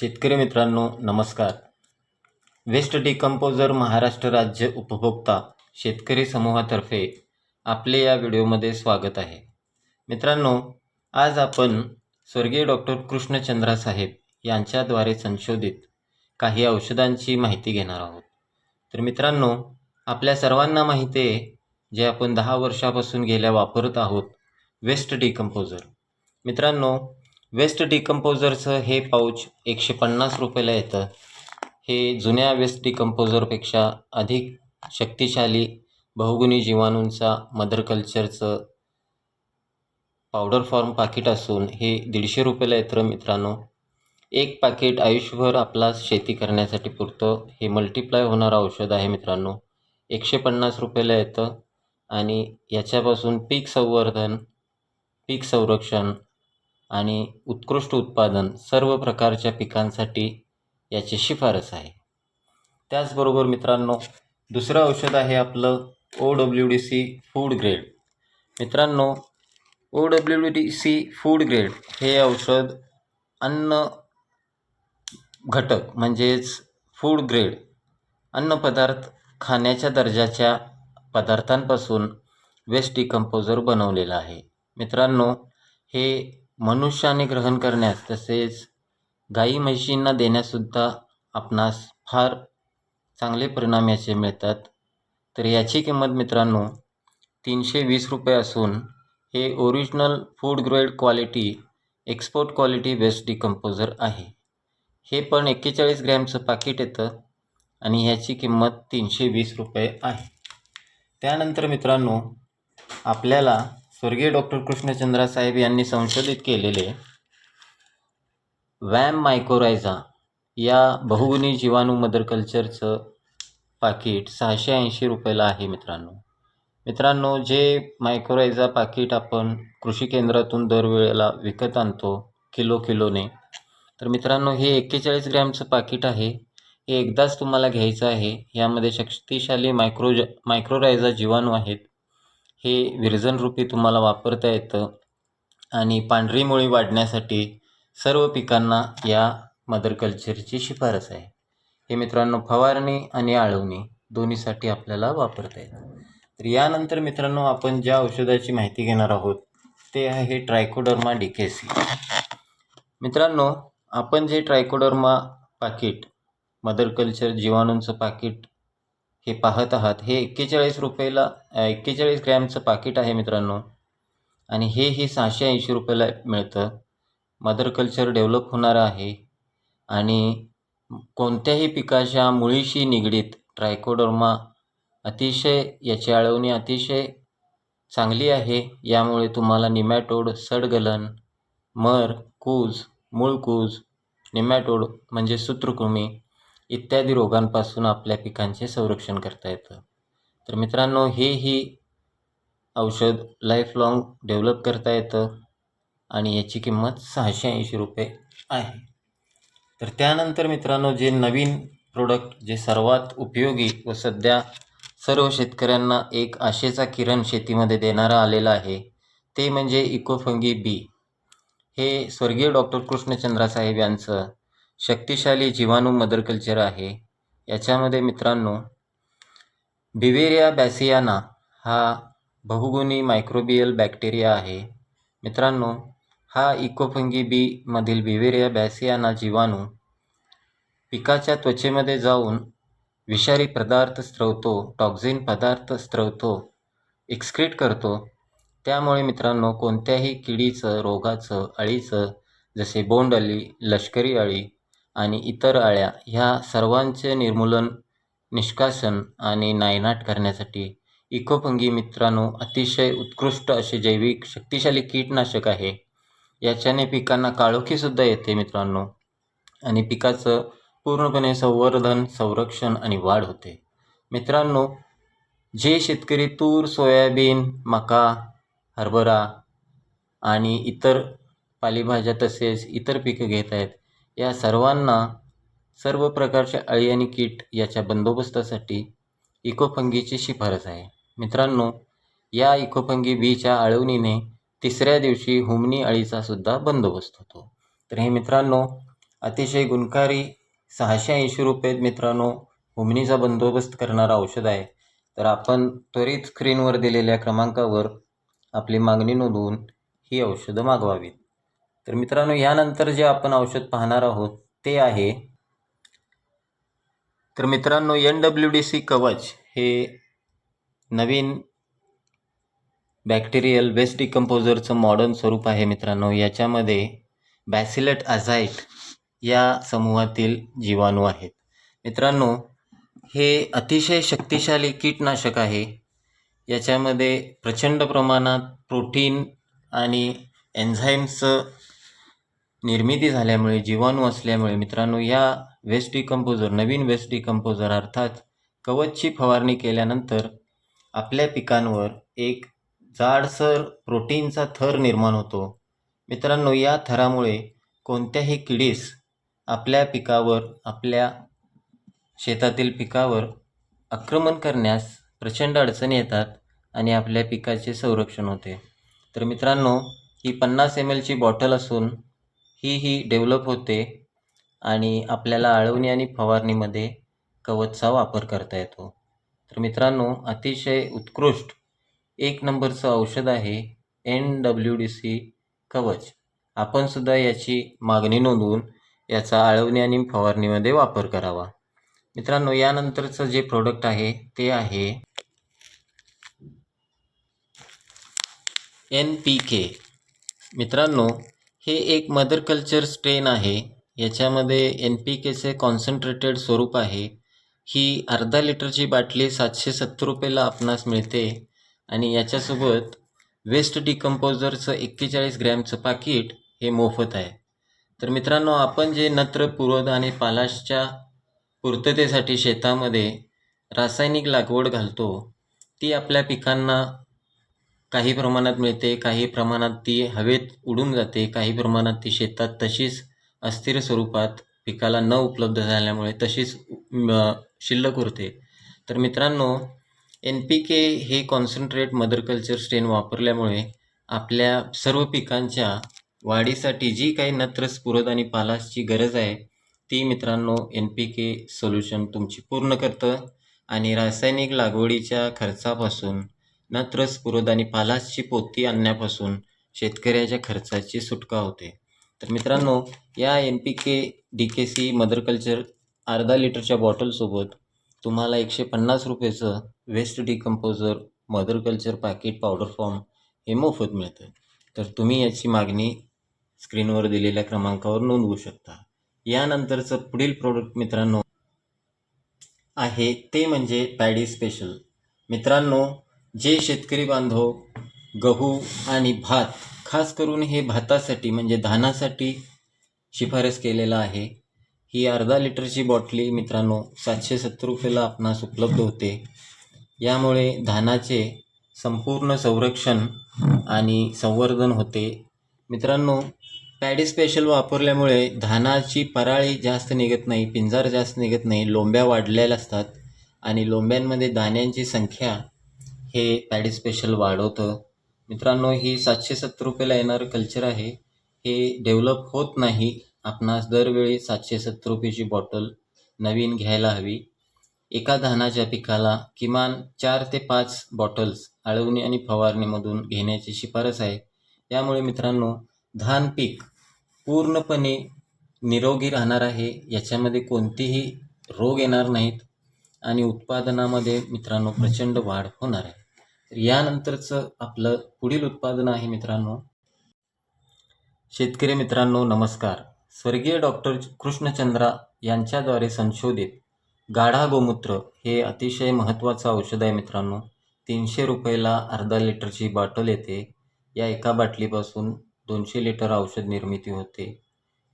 शेतकरी मित्रांनो नमस्कार. वेस्ट डिकम्पोजर महाराष्ट्र राज्य उपभोक्ता शेतकरी समूहातर्फे आपले या व्हिडिओमध्ये स्वागत आहे. मित्रांनो आज आपण स्वर्गीय डॉक्टर कृष्णचंद्रा साहेब यांच्याद्वारे संशोधित काही औषधांची माहिती घेणार आहोत. तर मित्रांनो आपल्या सर्वांना माहिती आहे जे आपण दहा वर्षापासून गेल्या वापरत आहोत वेस्ट डिकम्पोजर. मित्रांनो वेस्ट डिकम्पोजरचं हे पाऊच एकशे पन्नास रुपयाला येतं. हे जुन्या वेस्ट डिकम्पोजरपेक्षा अधिक शक्तिशाली बहुगुणी जीवाणूंचा मदर कल्चरचं पावडर फॉर्म पाकिट असून हे दीडशे रुपयाला येतं मित्रांनो. एक पाकिट आयुष्यभर आपला शेती करण्यासाठी पुरतं हे मल्टिप्लाय होणारं औषध आहे मित्रांनो. एकशे पन्नास रुपयाला येतं आणि याच्यापासून पीक संवर्धन पीक संरक्षण आणि उत्कृष्ट उत्पादन सर्व प्रकारच्या पिकांसाठी याची शिफारस आहे. त्याचबरोबर मित्रांनो दुसरं औषध आहे आपलं O W D C food grade मित्रांनो O W D C food grade हे औषध अन्न घटक म्हणजेच फूड ग्रेड अन्नपदार्थ खाण्याच्या दर्जाच्या पदार्थांपासून वेस्ट डिकम्पोजर बनवलेलं आहे. मित्रांनो हे मनुष्याने ग्रहण करण्यास तसेच गाई म्हशींना देण्यासुद्धा आपणास फार चांगले परिणाम याचे मिळतात. तर याची किंमत मित्रांनो तीनशे वीस रुपये असून हे original food grade quality export quality waste decomposer आहे. हे पण एक्केचाळीस ग्रॅमचं पाकिट येतं आणि ह्याची किंमत तीनशे वीस रुपये आहे. त्यानंतर मित्रांनो आपल्याला स्वर्गीय डॉक्टर कृष्णचंद्रा साहेब यांनी संशोधित केलेले वॅम मायकोरायझा या बहुगुणी जीवाणू मदर कल्चरचं पाकिट सहाशे ऐंशी रुपयाला आहे मित्रांनो. मित्रांनो जे मायक्रोरायझा पाकिट आपण कृषी केंद्रातून दरवेळेला विकत आणतो किलो किलोने तर मित्रांनो हे एक्केचाळीस ग्रॅमचं पाकिट आहे. हे एकदाच तुम्हाला घ्यायचं आहे. यामध्ये शक्तिशाली मायक्रो मायक्रोरायझा जीवाणू आहेत. हे विरजनरूपी तुम्हाला वापरता येतं आणि पांढरी मुळी वाढण्यासाठी सर्व पिकांना या मदर कल्चरची शिफारस आहे. हे मित्रांनो फवारणी आणि आळवणी दोन्हीसाठी आपल्याला वापरता येतं. तर यानंतर मित्रांनो आपण ज्या औषधाची माहिती घेणार आहोत ते आहे ट्रायकोडर्मा डिकेसी. मित्रांनो आपण जे ट्रायकोडर्मा पाकिट मदर कल्चर जीवाणूंचं पाकिट हे पाहत आहात. हे एक्केचाळीस रुपयाला एक्केचाळीस ग्रॅमचं पाकिट आहे मित्रांनो. आणि हे ही सहाशे ऐंशी रुपयाला मिळतं. मदर कल्चर डेव्हलप होणारं आहे. आणि कोणत्याही पिकाच्या मुळीशी निगडीत ट्रायकोडर्मा अतिशय याची आळवणी अतिशय चांगली आहे. यामुळे तुम्हाला निमॅटोड सडगलन मर कूज मूळकूज निमॅटोड म्हणजे सूत्रकृमी इत्यादी रोगांपासून आपल्या पिकांचे संरक्षण करता येतं. तर मित्रांनो हे ही औषध लाईफ लाँग डेव्हलप करता येतं आणि याची किंमत सहाशे ऐंशी रुपये आहे. तर त्यानंतर मित्रांनो जे नवीन प्रोडक्ट जे सर्वात उपयोगी व सध्या सर्व शेतकऱ्यांना एक आशेचा किरण शेतीमध्ये देणारा आलेला आहे ते म्हणजे इकोफंगी बी हे स्वर्गीय डॉक्टर कृष्णचंद्रा साहेब यांचं शक्तिशाली जीवाणू मदर कल्चर आहे. याच्यामध्ये मित्रांनो बिवेरिया बॅसियाना हा बहुगुणी मायक्रोबियल बॅक्टेरिया आहे. मित्रांनो हा इकोफंगी बीमधील बिवेरिया बॅसियाना जीवाणू पिकाच्या त्वचेमध्ये जाऊन विषारी पदार्थ स्त्रवतो टॉक्झिन पदार्थ स्त्रवतो एक्सक्रीट करतो. त्यामुळे मित्रांनो कोणत्याही किडीचं रोगाचं अळीचं जसे बोंड अळी लष्करी अळी आणि इतर अळ्या ह्या सर्वांचे निर्मूलन निष्कासन आणि नायनाट करण्यासाठी इकोफंगी मित्रांनो अतिशय उत्कृष्ट असे जैविक शक्तिशाली कीटनाशक आहे. याच्याने पिकांना काळोखीसुद्धा येते मित्रांनो आणि पिकाचं पूर्णपणे संवर्धन संरक्षण आणि वाढ होते. मित्रांनो जे शेतकरी तूर सोयाबीन मका हरभरा आणि इतर पालेभाज्या तसेच इतर पिकं घेत आहेत या सर्वांना सर्व प्रकारच्या अळी आणि कीट याच्या बंदोबस्तासाठी इकोफंगीची शिफारस आहे. मित्रांनो या इकोफंगी बीच्या आळवणीने तिसऱ्या दिवशी हुमणी अळीचा सुद्धा बंदोबस्त होतो. तर हे मित्रांनो अतिशय गुणकारी सहाशे ऐंशी रुपयेत मित्रांनो हुमणीचा बंदोबस्त करणारं औषध आहे. तर आपण त्वरित स्क्रीनवर दिलेल्या क्रमांकावर आपली मागणी नोंदवून ही औषधं मागवावीत. तर मित्रांनो यानंतर जे आपण औषध पाहणार आहोत ते आहे. तर मित्रांनो एन डब्ल्यू डी सी कवच हे नवीन बॅक्टेरियल वेस्ट डिकम्पोजरचं मॉडर्न स्वरूप आहे मित्रांनो. याच्यामध्ये बॅसिलट अझाईट या समूहातील जीवाणू आहेत. मित्रांनो हे अतिशय शक्तिशाली कीटनाशक आहे. याच्यामध्ये प्रचंड प्रमाणात प्रोटीन आणि एन्झाईम्सचं निर्मिती झाल्यामुळे जीवाणू असल्यामुळे मित्रांनो या वेस्ट डिकम्पोजर नवीन वेस्ट डिकम्पोजर अर्थात कवचची फवारणी केल्यानंतर आपल्या पिकांवर एक जाडसर प्रोटीनचा थर निर्माण होतो. मित्रांनो या थरामुळे कोणत्याही किडीस आपल्या पिकावर आपल्या शेतातील पिकावर आक्रमण करण्यास प्रचंड अडचणी येतात आणि आपल्या पिकाचे संरक्षण होते. तर मित्रांनो ही पन्नास एम एलची बॉटल असून ही ही डेव्हलप होते आणि आपल्याला आळवणी आणि फवारणीमध्ये कवचचा वापर करता येतो. तर मित्रांनो अतिशय उत्कृष्ट एक नंबरचं औषध आहे एन डब्ल्यू डी सी कवच. आपणसुद्धा याची मागणी नोंदवून याचा आळवणी आणि फवारणीमध्ये वापर करावा. मित्रांनो यानंतरचं जे प्रोडक्ट आहे ते आहे एन पी के मित्रांनो हे एक मदर कल्चर स्ट्रेन आहे. याच्यामध्ये एन पी केचे कॉन्सन्ट्रेटेड स्वरूप आहे. ही अर्धा लिटरची बाटली सातशे सत्तर रुपयाला आपणास मिळते. आणि याच्यासोबत वेस्ट डिकम्पोजरचं एक्केचाळीस ग्रॅमचं पाकिट हे मोफत आहे. तर मित्रांनो आपण जे नत्र पुरोध आणि पालाशच्या पूर्ततेसाठी शेतामध्ये रासायनिक लागवड घालतो ती आपल्या पिकांना काही प्रमाणात मिळते काही प्रमाणात ती हवेत उडून जाते काही प्रमाणात ती शेतात तशीच अस्थिर स्वरूपात पिकाला न उपलब्ध झाल्यामुळे तशीच शिल्लक उरते. तर मित्रांनो एन पी के हे कॉन्सन्ट्रेट मदर कल्चर स्ट्रेन वापरल्यामुळे आपल्या सर्व पिकांच्या वाढीसाठी जी काही नत्र स्फुरद आणि पालासची गरज आहे ती मित्रांनो एन पी के सोल्युशन तुमची पूर्ण करतं आणि रासायनिक लागवडीच्या खर्चापासून नत्र स्फुरद आणि पालासची पोती आणण्यापासून शेतकऱ्याच्या खर्चाची सुटका होते. तर मित्रांनो या N P K D K C mother culture अर्धा लिटरच्या बॉटलसोबत तुम्हाला एकशे पन्नास रुपयेचं waste decomposer mother culture packet powder form हे मोफत मिळतं. तर तुम्ही याची मागणी स्क्रीनवर दिलेल्या क्रमांकावर नोंदवू शकता. यानंतरचं पुढील प्रोडक्ट मित्रांनो आहे ते म्हणजे पॅडी स्पेशल मित्रांनो जे शेतकरी बांधव गहू आणि भात खास करून हे भातासाठी म्हणजे धानासाठी शिफारस केलेला आहे. ही अर्धा लिटरची बॉटली मित्रांनो सातशे सत्तर रुपयाला आपणास उपलब्ध होते. यामुळे धानाचे संपूर्ण संरक्षण आणि संवर्धन होते. मित्रांनो पॅडी स्पेशल वापरल्यामुळे धानाची पराळी जास्त निघत नाही पिंजार जास्त निघत नाही लोंब्या वाढलेल्या असतात आणि लोंब्यांमध्ये दाण्यांची संख्या हे पॅडी स्पेशल वाढवतं. मित्रांनो ही सातशे सत्तर रुपयाला येणारं कल्चर आहे. हे डेव्हलप होत नाही. आपणास दरवेळी सातशे सत्तर रुपयाची बॉटल नवीन घ्यायला हवी. एका धानाच्या पिकाला किमान चार ते पाच बॉटल्स आळवणी आणि फवारणीमधून घेण्याची शिफारस आहे. यामुळे मित्रांनो धान पीक पूर्णपणे निरोगी राहणार आहे. याच्यामध्ये कोणतीही रोग येणार नाहीत आणि उत्पादनामध्ये मित्रांनो प्रचंड वाढ होणार आहे. तर यानंतरचं आपलं पुढील उत्पादन आहे मित्रांनो. शेतकरी मित्रांनो नमस्कार. स्वर्गीय डॉक्टर कृष्णचंद्रा यांच्याद्वारे संशोधित गाढा गोमूत्र हे अतिशय महत्त्वाचं औषध आहे मित्रांनो. तीनशे रुपयाला अर्धा लिटरची बॉटल येते. या एका बाटलीपासून दोनशे लिटर औषध निर्मिती होते.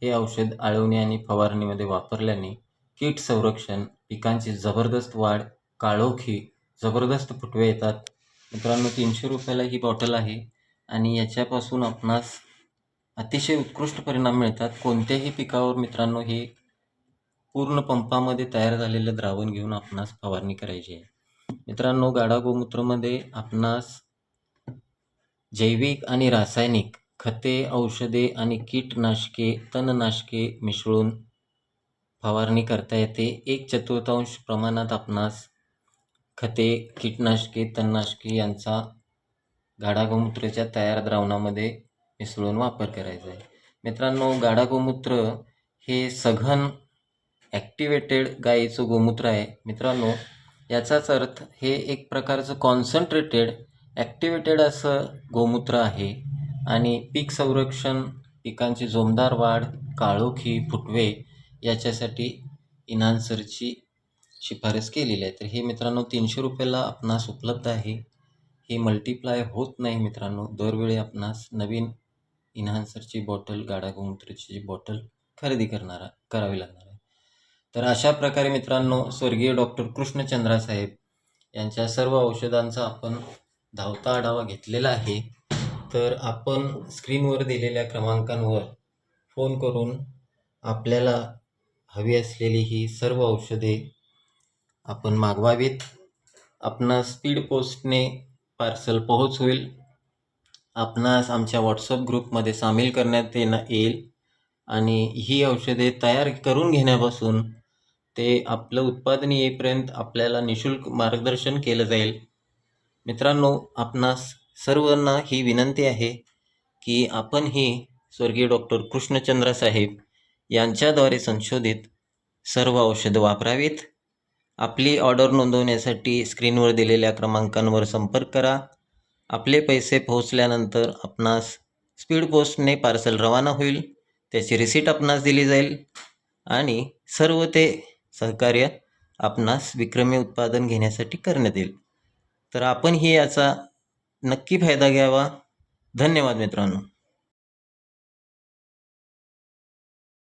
हे औषध आळवणी आणि फवारणीमध्ये वापरल्याने कीट संरक्षण पिकांची जबरदस्त वाढ काळोखी जबरदस्त फुटवे येतात. मित्रांनो तीनशे रुपयाला ही बॉटल आहे आणि याच्यापासून आपणास अतिशय उत्कृष्ट परिणाम मिळतात. कोणत्याही पिकावर मित्रांनो हे पूर्ण पंपामध्ये तयार झालेलं द्रावण घेऊन आपणास फवारणी करायची आहे. मित्रांनो गाढा गोमूत्रमध्ये आपणास जैविक आणि रासायनिक खते औषधे आणि कीटनाशके तणनाशके मिसळून फवारणी करता येते. एक चतुर्थांश प्रमाणात आपणास खते कीटनाशके तणनाशके यांचा गाढा गोमूत्राच्या तयार द्रावणामध्ये मिसळून वापर करायचा आहे. मित्रांनो गाढा गोमूत्र हे सघन ॲक्टिवेटेड गायीचं गोमूत्र आहे. मित्रांनो याचाच अर्थ हे एक प्रकारचं कॉन्सन्ट्रेटेड ॲक्टिवेटेड असं गोमूत्र आहे. आणि पीक संरक्षण पिकांची जोमदार वाढ काळोखी फुटवे याच्यासाठी इन्हान्सरची शिफारस केलेली आहे. तर हे मित्रांनो तीनशे रुपयाला आपणास उपलब्ध आहे. हे मल्टिप्लाय होत नाही मित्रांनो. दरवेळी आपणास नवीन इन्हान्सरची बॉटल गाडा गोमूत्रची बॉटल खरेदी करणारा करावी लागणार आहे. तर अशा प्रकारे मित्रांनो स्वर्गीय डॉक्टर कृष्णचंद्रा साहेब यांच्या सर्व औषधांचा आपण धावता आढावा घेतलेला आहे. तर आपण स्क्रीनवर दिलेल्या क्रमांकांवर फोन करून आपल्याला हवी असलेली ही सर्व औषधे आपण मागवावेत. आपणास स्पीड पोस्टने पार्सल पोहोच होईल आपणास आमच्या व्हॉट्सअप ग्रुपमध्ये सामील करण्यात येणं येईल. आणि ही औषधे तयार करून घेण्यापासून ते आपलं उत्पादन येईपर्यंत आपल्याला निशुल्क मार्गदर्शन केलं जाईल. मित्रांनो आपणास सर्वांना ही विनंती आहे की आपण ही स्वर्गीय डॉक्टर कृष्णचंद्र साहेब यांच्याद्वारे संशोधित सर्व औषधं वापरावीत. आपली ऑर्डर नोंदवण्यासाठी स्क्रीनवर दिलेल्या क्रमांकांवर संपर्क करा. आपले पैसे पोहोचल्यानंतर आपणास स्पीड पोस्टने पार्सल रवाना होईल. त्याची रिसीट आपणास दिली जाईल. आणि सर्व ते सहकार्य आपणास विक्रमी उत्पादन घेण्यासाठी करण्यात येईल. तर आपणही याचा नक्की फायदा घ्यावा. धन्यवाद मित्रांनो.